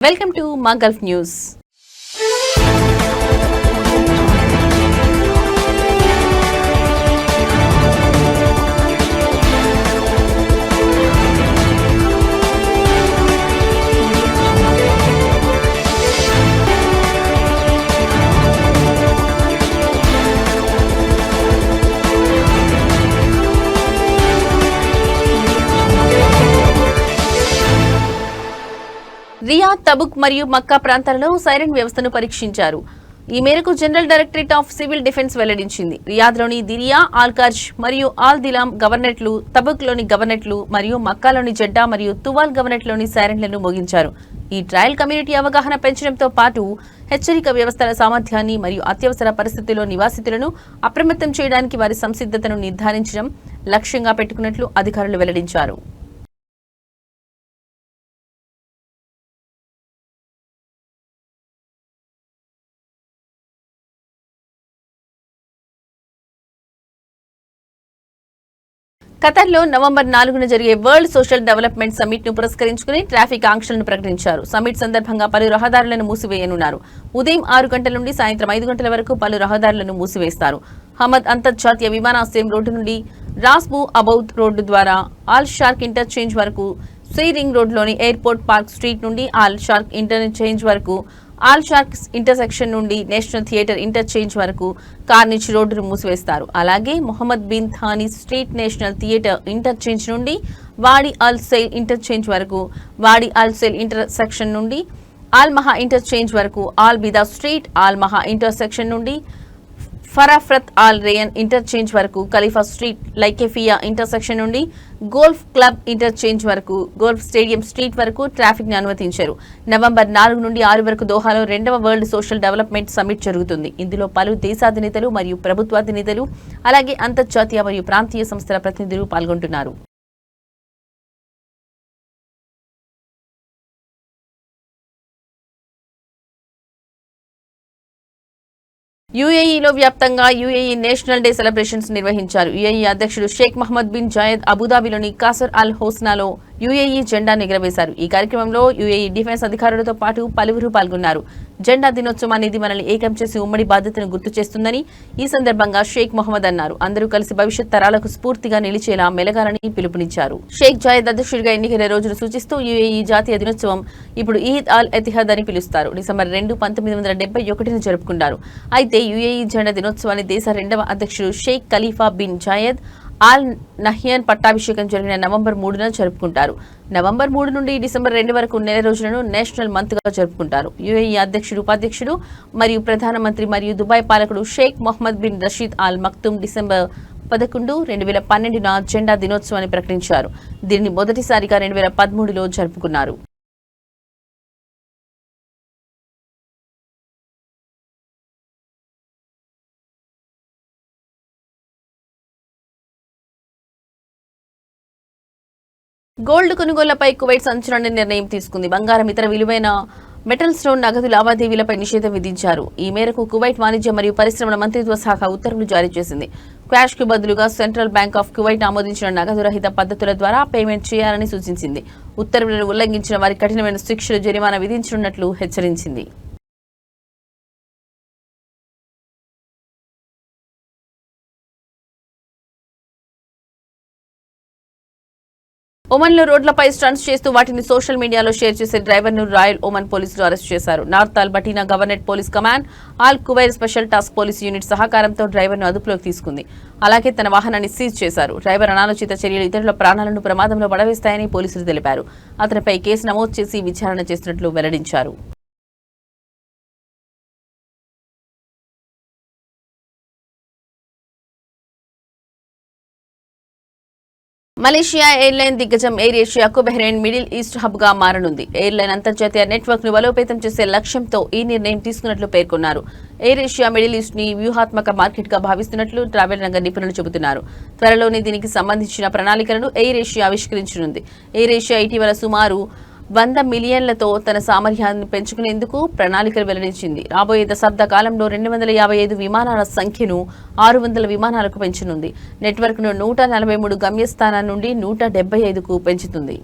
Welcome to మా Gulf news Riyadh Tabuk మరియు మక్కా ప్రాంతాలలో సైరన్ వ్యవస్థను పరీక్షించారు. ఈ మేరకు general directorate of civil defence వెల్లడించింది. రియాద్లోని దిరియా ఆల్కార్జ్ మరియు ఆల్ దిలాం గవర్నెట్లు తబుక్లోని గవర్నెట్లు మరియు మక్కాలోని జెడ్డా మరియు తువాల్ గవర్నెట్లోని సైరన్లను మోగించారు. ఈ ట్రయల్ కమ్యూనిటీ అవగాహన పెంచడంతో పాటు హెచ్చరిక వ్యవస్థల సామర్థ్యాన్ని మరియు అత్యవసర పరిస్థితుల్లో నివాసితులను అప్రమత్తం చేయడానికి వారి సంసిద్ధతను నిర్ధారించడం లక్ష్యంగా పెట్టుకున్నట్లు అధికారులు వెల్లడించారు. ఖతర్లో నవంబర్ నాలుగున జరిగే వరల్డ్ సోషల్ డెవలప్మెంట్ సమ్మిట్ను పురస్కరించుకుని ట్రాఫిక్ ఆంక్షలను ప్రకటించారు. సమ్మిట్ సందర్భంగా పలు రహదారులను మూసివేయనున్నారు. ఉదయం ఆరు గంటల నుండి సాయంత్రం ఐదు గంటల వరకు పలు రహదారులను మూసివేస్తారు. హమద్ అంతర్జాతీయ విమానాశ్రయం రోడ్డు నుండి రాస్బు అబౌత్ రోడ్డు ద్వారా ఆల్ షార్క్ ఇంటర్చేంజ్ వరకు శ్రీ రింగ్ రోడ్లోని ఎయిర్పోర్ట్ పార్క్ స్ట్రీట్ నుండి ఆల్ షార్క్ ఇంటర్చేంజ్ వరకు ఆల్ షార్క్స్ ఇంటర్సెక్షన్ నుండి నేషనల్ థియేటర్ ఇంటర్చేంజ్ వరకు కార్నిచ్ రోడ్డును మూసివేస్తారు. అలాగే Mohammed bin Thani street national theatre interchange నుండి వాడి అల్ సెల్ ఇంటర్చేంజ్ వరకు వాడి అల్ సెల్ ఇంటర్సెక్షన్ నుండి ఆల్ మహా ఇంటర్చేంజ్ వరకు Al Bidda street Al Maha intersection నుండి ఫరాఫ్రత్ ఆల్ రేయన్ ఇంటర్చేంజ్ వరకు ఖలీఫా స్ట్రీట్ లైకెఫియా ఇంటర్సెక్షన్ నుండి గోల్ఫ్ క్లబ్ ఇంటర్చేంజ్ వరకు golf stadium street వరకు ట్రాఫిక్ని అనుమతించారు. నవంబర్ నాలుగు నుండి ఆరు వరకు దోహాలో రెండవ వరల్డ్ సోషల్ డెవలప్మెంట్ సమ్మిట్ జరుగుతుంది. ఇందులో పలు దేశాధినేతలు మరియు ప్రభుత్వాధినేతలు అలాగే అంతర్జాతీయ మరియు ప్రాంతీయ సంస్థల ప్రతినిధులు పాల్గొంటున్నారు. యుఏఈలో వ్యాప్తంగా యుఏఈ నేషనల్ డే సెలబ్రేషన్స్ నిర్వహించారు. యుఏఈ అధ్యక్షుడు షేక్ మహమ్మద్ బిన్ జాయద్ అబుదాబిలోని కాసర్ అల్ హోస్నాలో యుఏఈ జెండా ఎగురవేశారు ఈ కార్యక్రమంలో యుఏఈ డిఫెన్స్ అధికారులతో పాటు పలువురు పాల్గొన్నారు. జెండా దినోత్సవం అనేది మనల్ని ఏకం చేసి ఉమ్మడి బాధ్యతను గుర్తు చేస్తుందని ఈ సందర్భంగా షేక్ మొహమ్మద్ అన్నారు. అందరూ కలిసి భవిష్యత్ తరాలకు స్ఫూర్తిగా నిలిచేలా మెలగాలని పిలుపునిచ్చారు. షేక్ జాయద్ అధ్యక్షుడిగా ఎన్నికైన రోజును సూచిస్తూ యుఏఈ జాతీయ దినోత్సవం ఇప్పుడు ఈద్ అల్ ఎతిహాద్ అని పిలుస్తారు. డిసెంబర్ రెండు పంతొమ్మిది వందల డెబ్బై ఒకటిని జరుపుకుంటారు. అయితే యుఏఈ జెండా దినోత్సవాన్ని దేశ రెండవ అధ్యక్షుడు Sheikh Khalifa bin Zayed Al Nahyan పట్టాభిషేకం జరిగిన నవంబర్ మూడున జరుపుకుంటారు. నవంబర్ మూడు నుండి డిసెంబర్ రెండు వరకు నెల రోజులను నేషనల్ మంత్గా జరుపుకుంటారు. యుఏఈ అధ్యక్షుడు ఉపాధ్యక్షుడు మరియు ప్రధానమంత్రి మరియు దుబాయ్ పాలకుడు Sheikh Mohammed bin Rashid Al Maktoum December పదకొండు రెండు వేల పన్నెండున జెండా దినోత్సవాన్ని ప్రకటించారు. దీనిని మొదటిసారిగా రెండు వేల పదమూడులో జరుపుకున్నారు. గోల్డ్ కొనుగోళ్ళపై కువైట్ సంచలన నిర్ణయం తీసుకుంది. బంగారం ఇతర విలువైన మెటల్ స్టోన్ నగదు లావాదేవీలపై నిషేధం విధించారు. ఈ మేరకు కువైట్ వాణిజ్య మరియు పరిశ్రమల మంత్రిత్వ శాఖ ఉత్తర్వులు జారీ చేసింది. క్వాష్కు బదులుగా సెంట్రల్ బ్యాంక్ ఆఫ్ కువైట్ ఆమోదించిన నగదు రహిత పద్ధతుల ద్వారా పేమెంట్ చేయాలని సూచించింది. ఉత్తర్వులను ఉల్లంఘించిన వారి కఠినమైన శిక్షలు జరిమానా విధించనున్నట్లు హెచ్చరించింది. ఒమన్లో రోడ్లపై స్టంట్స్ చేస్తూ వాటిని సోషల్ మీడియాలో షేర్ చేసే డ్రైవర్ను రాయల్ ఒమన్ పోలీసులు అరెస్ట్ చేశారు. North Al Batinah governorate police command Al Khuwair special task police unit సహకారంతో డ్రైవర్ను అదుపులోకి తీసుకుంది. అలాగే తన వాహనాన్ని సీజ్ చేశారు. డ్రైవర్ అనాలోచిత చర్యలు ఇతరుల ప్రాణాలను ప్రమాదంలో పడవేస్తాయని పోలీసులు తెలిపారు. అతనిపై కేసు నమోదు చేసి విచారణ చేస్తున్నట్లు వెల్లడించారు. మలేషియా ఎయిర్లైన్ దిగ్గజం ఎయిర్ ఏషియాకు బెహ్రెయిన్ మిడిల్ ఈస్ట్ హబ్గా మారనుంది. ఎయిర్లైన్ అంతర్జాతీయ నెట్వర్క్ను బలోపేతం చేసే లక్ష్యంతో ఈ నిర్ణయం తీసుకున్నట్లు పేర్కొన్నారు. ఎయిర్ ఏషియా మిడిల్ ఈస్ట్ని వ్యూహాత్మక మార్కెట్గా భావిస్తున్నట్లు ట్రావెల్ రంగ నిపుణులు చెబుతున్నారు. త్వరలోనే దీనికి సంబంధించిన ప్రణాళికలను ఎయిర్ ఏషియా ఆవిష్కరించనుంది. ఎయిర్ ఏషియా ఇటీవల సుమారు వంద మిలియన్లతో తన సామర్థ్యాన్ని పెంచుకునేందుకు ప్రణాళికలు వెల్లడించింది. రాబోయే దశాబ్ద కాలంలో రెండు వందల యాభై ఐదు విమానాల సంఖ్యను ఆరు వందల విమానాలకు పెంచనుంది. నెట్వర్క్ను నూట నలభై మూడు గమ్యస్థానాల నుండి నూట డెబ్బై ఐదుకు పెంచుతుంది.